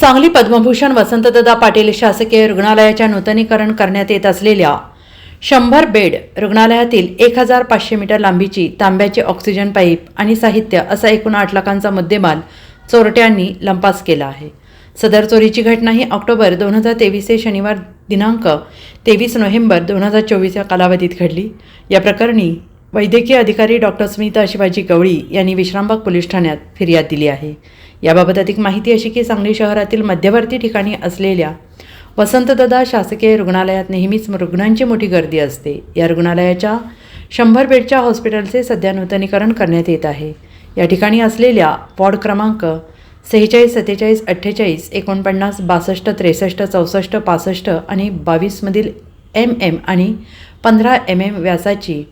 सांगली पद्मभूषण वसंतदादा पाटील शासकीय रुग्णालयाच्या नूतनीकरण करण्यात येत असलेल्या शंभर बेड रुग्णालयातील एक हजार पाचशे मीटर लांबीची तांब्याची ऑक्सिजन पाईप आणि साहित्य असा एकूण आठ लाखांचा मुद्देमाल चोरट्यांनी लंपास केला आहे. सदर चोरीची घटना ही ऑक्टोबर दोन हजार तेवीस ते शनिवार दिनांक तेवीस नोव्हेंबर दोन हजार चोवीस या कालावधीत घडली. या प्रकरणी वैद्यकीय अधिकारी डॉक्टर स्मिता शिवाजी गवळी यांनी विश्रामबाग पोलीस ठाण्यात फिर्याद दिली आहे. याबाबत अधिक माहिती अशी की सांगली शहरातील मध्यवर्ती ठिकाणी असलेल्या वसंतदादा शासकीय रुग्णालयात नेहमीच रुग्णांची मोठी गर्दी असते. या रुग्णालयाच्या शंभर बेडच्या हॉस्पिटलचे सध्या नूतनीकरण करण्यात येत आहे. या ठिकाणी असलेल्या वॉर्ड क्रमांक सेहेचाळीस सत्तेचाळीस अठ्ठेचाळीस एकोणपन्नास बासष्ट त्रेसष्ट चौसष्ट पासष्ट आणि बावीसमधील एम एम आणि पंधरा एम एम व्यासाची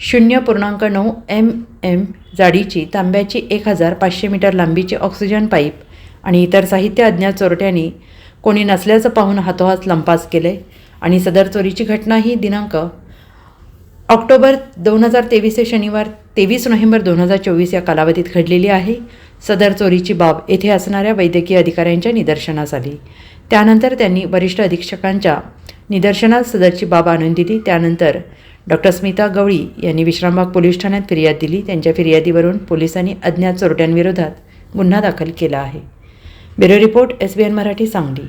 शून्य पूर्णांक नऊ एम एम जाडीची तांब्याची एक हजार पाचशे मीटर लांबीची ऑक्सिजन पाईप आणि इतर साहित्य अज्ञात चोरट्यांनी कोणी नसल्याचं पाहून हातोहात लंपास केले आणि सदर चोरीची घटना ही दिनांक ऑक्टोबर दोन हजार तेवीस ते शनिवार तेवीस नोव्हेंबर दोन हजार चोवीस या कालावधीत घडलेली आहे. सदर चोरीची बाब येथे असणाऱ्या वैद्यकीय अधिकाऱ्यांच्या निदर्शनास आली. त्यानंतर त्यांनी वरिष्ठ अधीक्षकांच्या निदर्शनास सदरची बाब आणून दिली. त्यानंतर डॉक्टर स्मिता गवळी यांनी विश्रामबाग पोलीस ठाण्यात फिर्याद दिली. त्यांच्या फिर्यादीवरून पोलिसांनी अज्ञात चोरट्यांविरोधात गुन्हा दाखल केला आहे. Bureau report S B N Marathi Sangli.